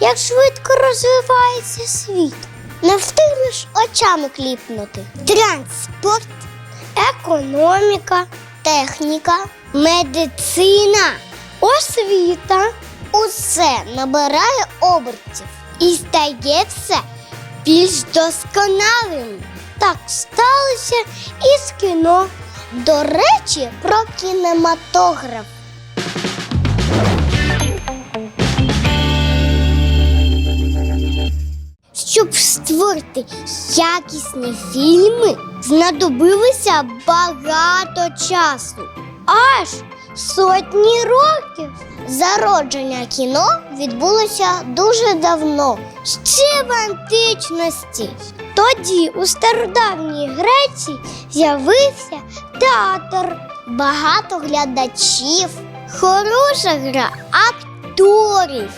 як швидко розвивається світ? Не встигнеш очами кліпнути. Транспорт, економіка, техніка, медицина, освіта. Усе набирає обертів і стає все більш досконалим. Так сталося і з кіно. До речі, про кінематограф. Щоб створити якісні фільми, знадобилося багато часу. Аж сотні років. Зародження кіно відбулося дуже давно, ще в античності. Тоді у стародавній Греції з'явився театр, багато глядачів, хороша гра акторів,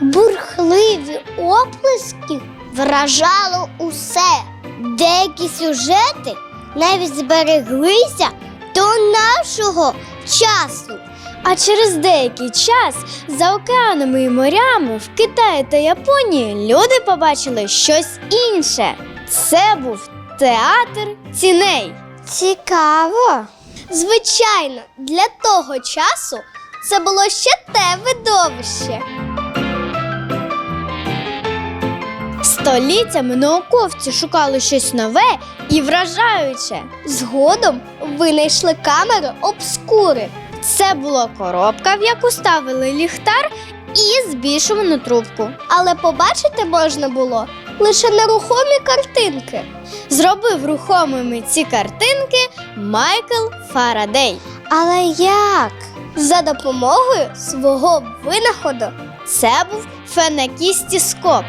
бурхливі оплески вражало усе. Деякі сюжети навіть збереглися до нашого часу. А через деякий час за океанами і морями в Китаї та Японії люди побачили щось інше. Це був театр тіней. Цікаво. Звичайно, для того часу це було ще те видовище. Століттями науковці шукали щось нове і вражаюче. Згодом винайшли камери обскури. Це була коробка, в яку ставили ліхтар і збільшувану трубку. Але побачити можна було лише нерухомі картинки. Зробив рухомими ці картинки Майкл Фарадей. Але як? За допомогою свого винаходу. Це був фенекістіскоп.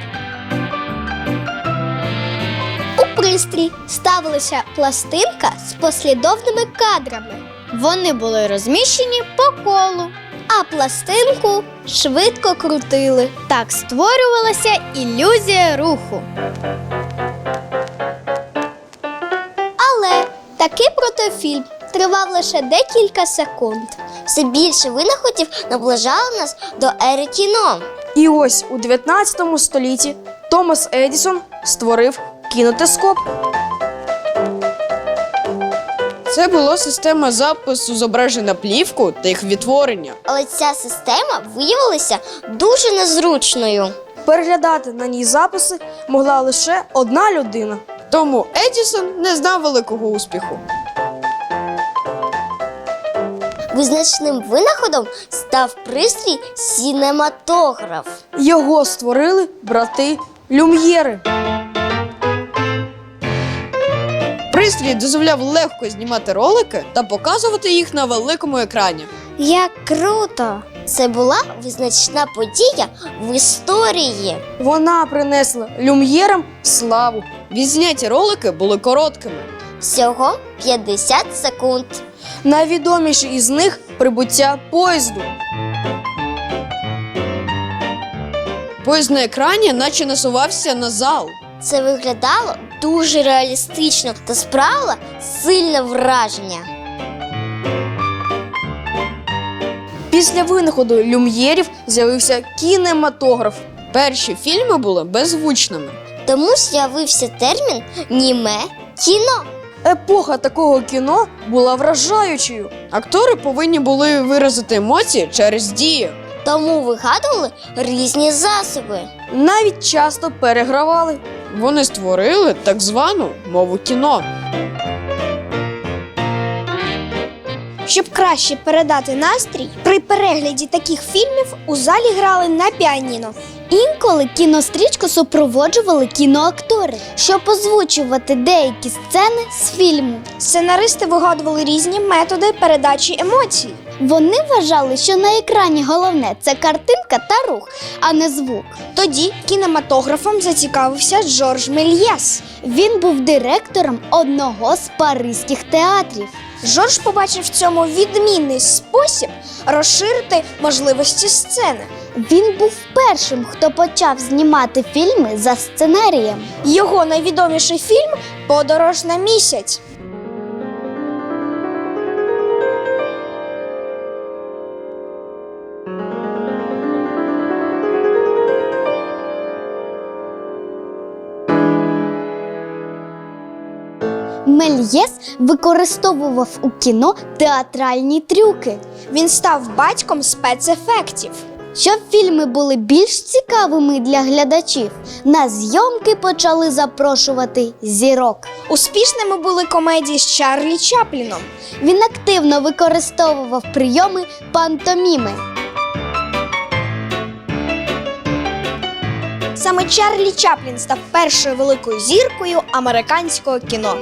Пристрій ставилася пластинка з послідовними кадрами, Вони були розміщені по колу. а пластинку швидко крутили. Так створювалася ілюзія руху. Але такий протофільм тривав лише декілька секунд. Все більше винаходів наближало нас до ери кіно. І ось у 19 столітті Томас Едісон створив кінотескоп. Це була система запису зображень на плівку та їх відтворення. Але ця система виявилася дуже незручною. Переглядати на ній записи могла лише одна людина. Тому Едісон не знав великого успіху. Визначним винаходом став пристрій сінематограф. Його створили брати Люм'єри. Пристрій дозволяв легко знімати ролики та показувати їх на великому екрані. Як круто! Це була визначна подія в історії. Вона принесла Люм'єрам славу. Відзняті ролики були короткими. Всього 50 секунд. Найвідоміший із них прибуття поїзду. Поїзд на екрані наче насувався на зал. Це виглядало дуже реалістично та справило сильне враження. Після винаходу Люм'єрів з'явився кінематограф. Перші фільми були беззвучними. Тому з'явився термін німе кіно. Епоха такого кіно була вражаючою. Актори повинні були виразити емоції через дію. Тому вигадували різні засоби. Навіть часто перегравали. Вони створили так звану мову кіно. Щоб краще передати настрій, при перегляді таких фільмів у залі грали на піаніно. Інколи кінострічку супроводжували кіноактори, щоб озвучувати деякі сцени з фільму. Сценаристи вигадували різні методи передачі емоцій. Вони вважали, що на екрані головне це картинка та рух, а не звук. Тоді кінематографом зацікавився Жорж Мельєс. Він був директором одного з паризьких театрів. Жорж побачив в цьому відмінний спосіб розширити можливості сцени. Він був першим, хто почав знімати фільми за сценарієм. Його найвідоміший фільм Подорож на місяць. Мельєс використовував у кіно театральні трюки. Він став батьком спецефектів. Щоб фільми були більш цікавими для глядачів, на зйомки почали запрошувати зірок. Успішними були комедії з Чарлі Чапліном. Він активно використовував прийоми пантоміми. Саме Чарлі Чаплін став першою великою зіркою американського кіно.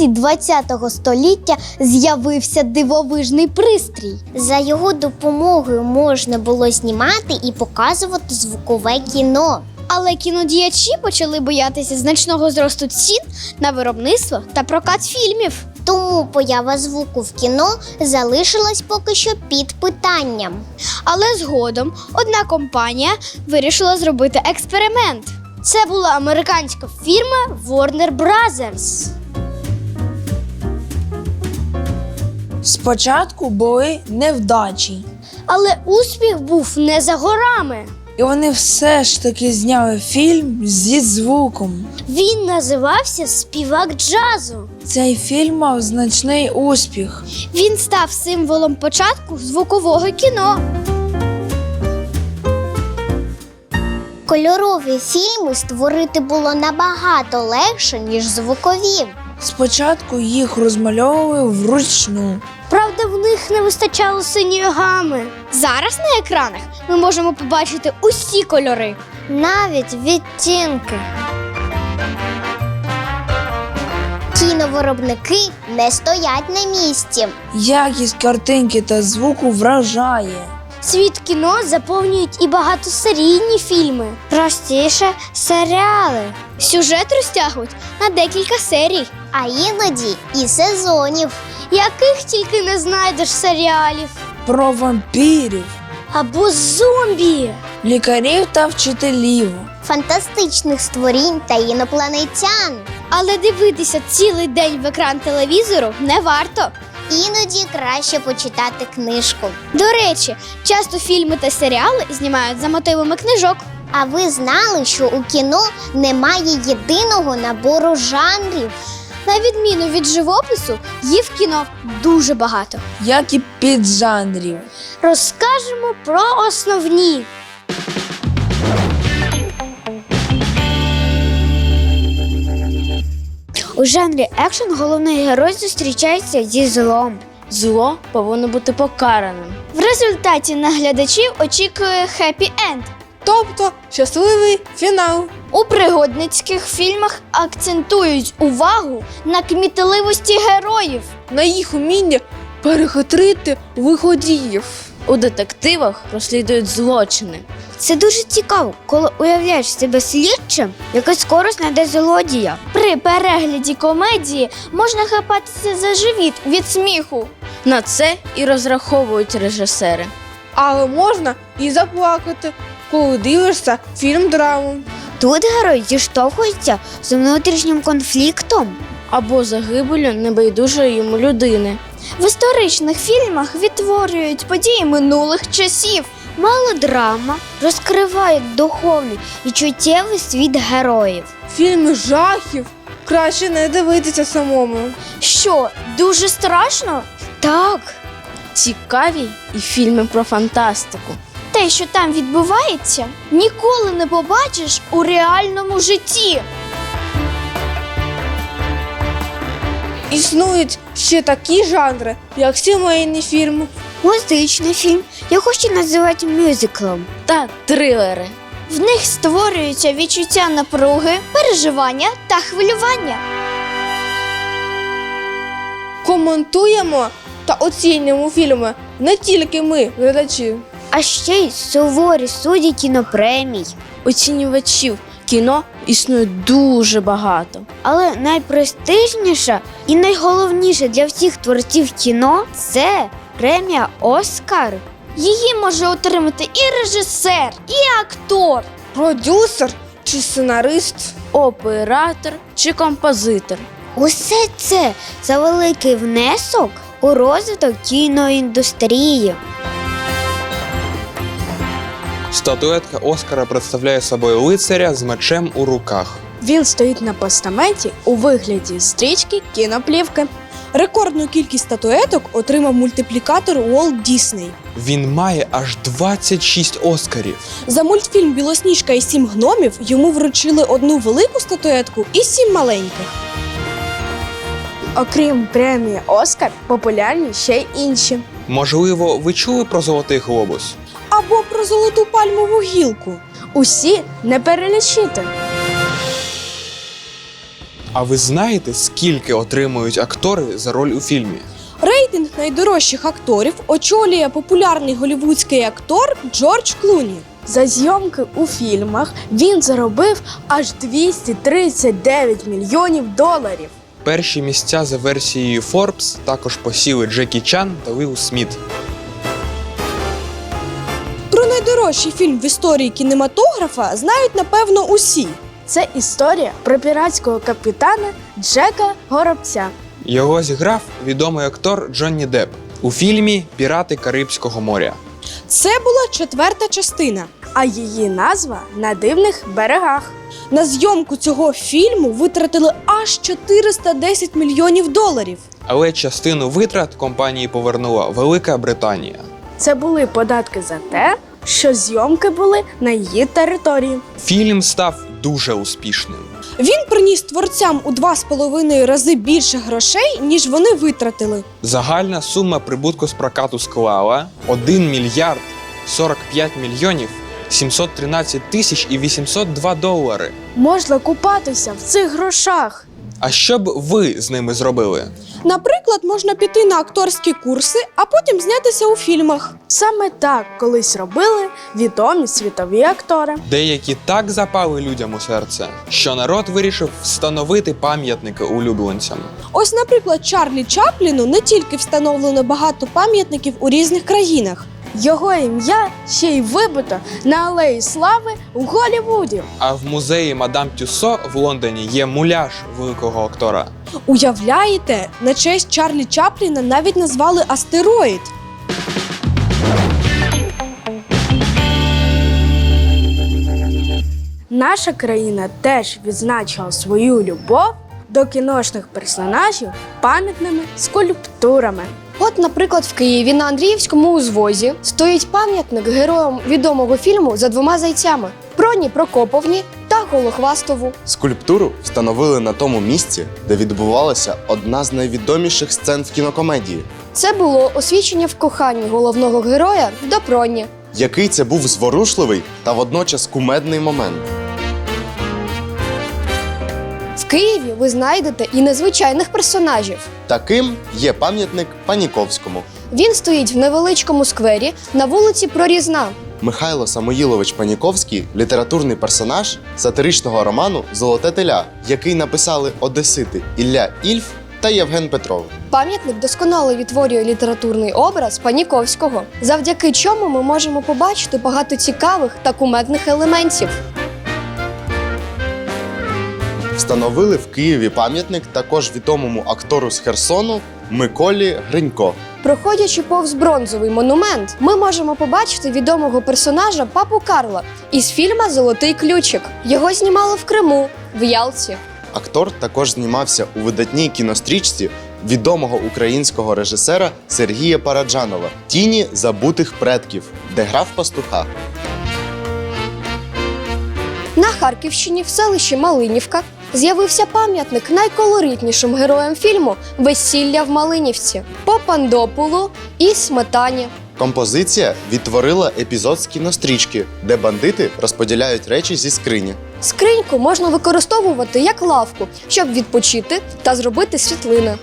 Наприкінці ХХ століття з'явився дивовижний пристрій. За його допомогою можна було знімати і показувати звукове кіно. Але кінодіячі почали боятися значного зросту цін на виробництво та прокат фільмів. Тому поява звуку в кіно залишилась поки що під питанням. Але згодом одна компанія вирішила зробити експеримент. Це була американська фірма Warner Brothers. Спочатку були невдачі, Але успіх був не за горами. і вони все ж таки зняли фільм зі звуком. Він називався Співак джазу. Цей фільм мав значний успіх. Він став символом початку звукового кіно. Кольорові фільми створити було набагато легше, ніж звукові. Спочатку їх розмальовували вручну. Правда, в них не вистачало синьої гами. Зараз на екранах ми можемо побачити усі кольори. Навіть відтінки. Кіновиробники не стоять на місці. Якість картинки та звуку вражає. Світ кіно заповнюють і багатосерійні фільми, простіше серіали. Сюжет розтягують на декілька серій, А іноді і сезонів. яких тільки не знайдеш серіалів. Про вампірів, Або зомбі. лікарів та вчителів. фантастичних створінь та інопланетян. Але дивитися цілий день в екран телевізору не варто. Іноді краще почитати книжку. До речі, часто фільми та серіали знімають за мотивами книжок. А ви знали, що у кіно немає єдиного набору жанрів? На відміну від живопису, їх в кіно дуже багато. Як і піджанрів. Розкажемо про основні. У жанрі екшен головний герой зустрічається зі злом. Зло повинно бути покараним. В результаті на глядачів очікує хеппі енд. Тобто щасливий фінал. У пригодницьких фільмах акцентують увагу на кмітливості героїв. На їх уміння перехитрити виходіїв. У детективах розслідують злочини. Це дуже цікаво, коли уявляєш себе слідчим, який скоро знайде злодія. При перегляді комедії можна хапатися за живіт від сміху. На це і розраховують режисери. Але можна і заплакати, коли дивишся фільм драму Тут герой зіштовхується з внутрішнім конфліктом. або загибелю небайдужої йому людини. В історичних фільмах відтворюють події минулих часів. Мелодрама розкриває духовний і чуттєвий світ героїв. Фільми жахів краще не дивитися самому. Що, дуже страшно? Так. Цікаві і фільми про фантастику. Те, що там відбувається, ніколи не побачиш у реальному житті. Існують ще такі жанри, як сімейні фільми Музичний фільм його ще називають мюзиклом. та трилери. В них створюється відчуття напруги, переживання та хвилювання. Коментуємо та оцінюємо фільми не тільки ми, глядачі. А ще й суворі судді кінопремій. Оцінювачів кіно існує дуже багато. Але найпрестижніша і найголовніше для всіх творців кіно це премія Оскар. Її може отримати і режисер, і актор. Продюсер чи сценарист. Оператор чи композитор. Усе це за великий внесок у розвиток кіноіндустрії. Статуетка Оскара представляє собою лицаря з мечем у руках. Він стоїть на постаменті у вигляді стрічки кіноплівки. Рекордну кількість статуеток отримав мультиплікатор Walt Disney. Він має аж 26 Оскарів. За мультфільм Білосніжка і сім гномів йому вручили одну велику статуетку і сім маленьких. Окрім премії Оскар, популярні ще й інші. Можливо, ви чули про золотий глобус? Або про золоту пальмову гілку. Усі не перелічити. А ви знаєте, скільки отримують актори за роль у фільмі? Рейтинг найдорожчих акторів очолює популярний голівудський актор Джордж Клуні. За зйомки у фільмах він заробив аж 239 мільйонів доларів. Перші місця за версією Forbes також посіли Джекі Чан та Вилл Сміт. Найдорожчий фільм в історії кінематографа знають напевно усі. Це історія про піратського капітана Джека Горобця. Його зіграв відомий актор Джонні Депп у фільмі Пірати Карибського моря. Це була четверта частина. а її назва на дивних берегах. На зйомку цього фільму витратили аж 410 мільйонів доларів. Але частину витрат компанії повернула Велика Британія. Це були податки за те, що зйомки були на її території. Фільм став дуже успішним. Він приніс творцям у два з половиною рази більше грошей, ніж вони витратили. Загальна сума прибутку з прокату склала 1 мільярд 45 мільйонів 713 тисяч і 802 долари. Можна купатися в цих грошах. А що б ви з ними зробили? Наприклад, можна піти на акторські курси, а потім знятися у фільмах. Саме так колись робили відомі світові актори. Деякі так запали людям у серце, що народ вирішив встановити пам'ятники улюбленцям. Ось, наприклад, Чарлі Чапліну не тільки встановлено багато пам'ятників у різних країнах. Його ім'я ще й вибито на алеї слави у Голлівуді. А в музеї Мадам Тюссо в Лондоні є муляж великого актора. Уявляєте, на честь Чарлі Чапліна навіть назвали астероїд. Наша країна теж відзначила свою любов до кіношних персонажів пам'ятними скульптурами. От, наприклад, в Києві на Андріївському узвозі стоїть пам'ятник героям відомого фільму за двома зайцями Проні Прокоповні та Голохвастову. Скульптуру встановили на тому місці, де відбувалася одна з найвідоміших сцен в кінокомедії. Це було освічення в коханні головного героя до Проні. Який це був зворушливий та водночас кумедний момент. Києві ви знайдете і незвичайних персонажів. Таким є пам'ятник Паніковському. Він стоїть в невеличкому сквері на вулиці Прорізна. Михайло Самоїлович Паніковський літературний персонаж сатиричного роману Золоте теля, який написали одесити Ілля Ільф та Євген Петров. Пам'ятник досконало відтворює літературний образ Паніковського, завдяки чому ми можемо побачити багато цікавих та кумедних елементів. Встановили в Києві пам'ятник також відомому актору з Херсону Миколі Гринько. Проходячи повз бронзовий монумент, ми можемо побачити відомого персонажа папу Карла із фільма Золотий ключик. Його знімали в Криму, в Ялті. Актор також знімався у видатній кінострічці відомого українського режисера Сергія Параджанова Тіні забутих предків, де грав пастуха. На Харківщині в селищі Малинівка з'явився пам'ятник найколоритнішим героям фільму Весілля в Малинівці Попандопулу і Сметані. Композиція відтворила епізод з кінострічки, де бандити розподіляють речі зі скрині. Скриньку можна використовувати як лавку, щоб відпочити та зробити світлини.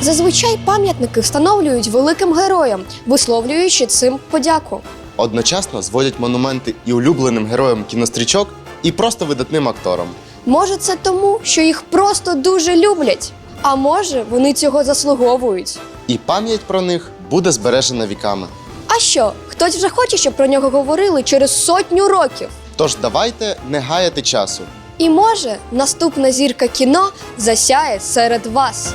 Зазвичай пам'ятники встановлюють великим героям, висловлюючи цим подяку. Одночасно зводять монументи і улюбленим героям кінострічок, і просто видатним акторам. Може, це тому, що їх просто дуже люблять, а може, вони цього заслуговують. І пам'ять про них буде збережена віками. А що? Хтось вже хоче, щоб про нього говорили через сотню років. Тож давайте не гаяти часу. І може наступна зірка кіно засяє серед вас.